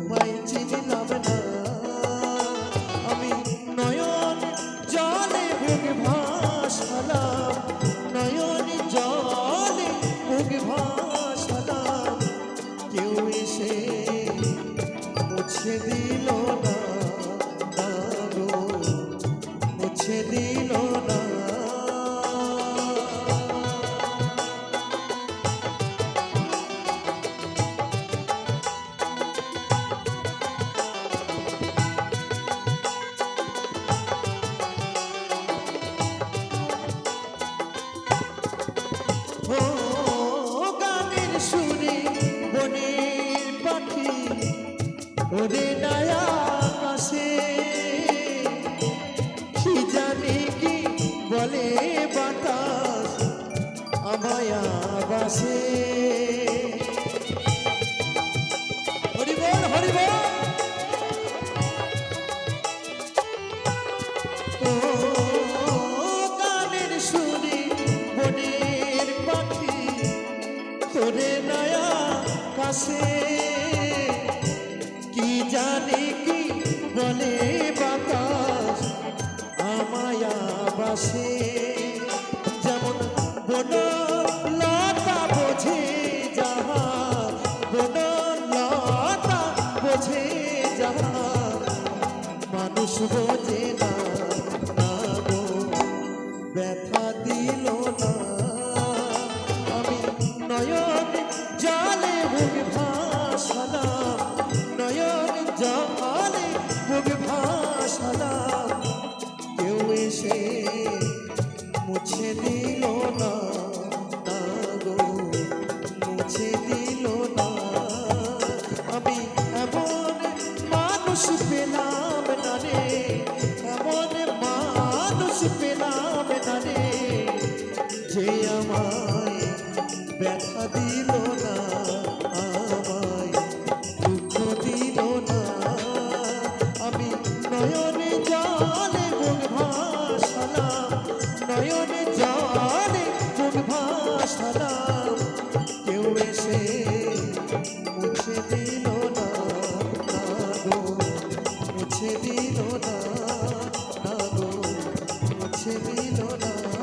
তোমায় চিনলাম না। আমি নয়ন জলে ভেঙে ভাসালাম। নয়ন জলে ভেঙে ভাস বাতাস বাসে হরিবল হরিবল। কানের পাখি কাছে। বসবো মানুষ পেলাম ব্যথা যে আমায় ব্যথা দিল দিল না।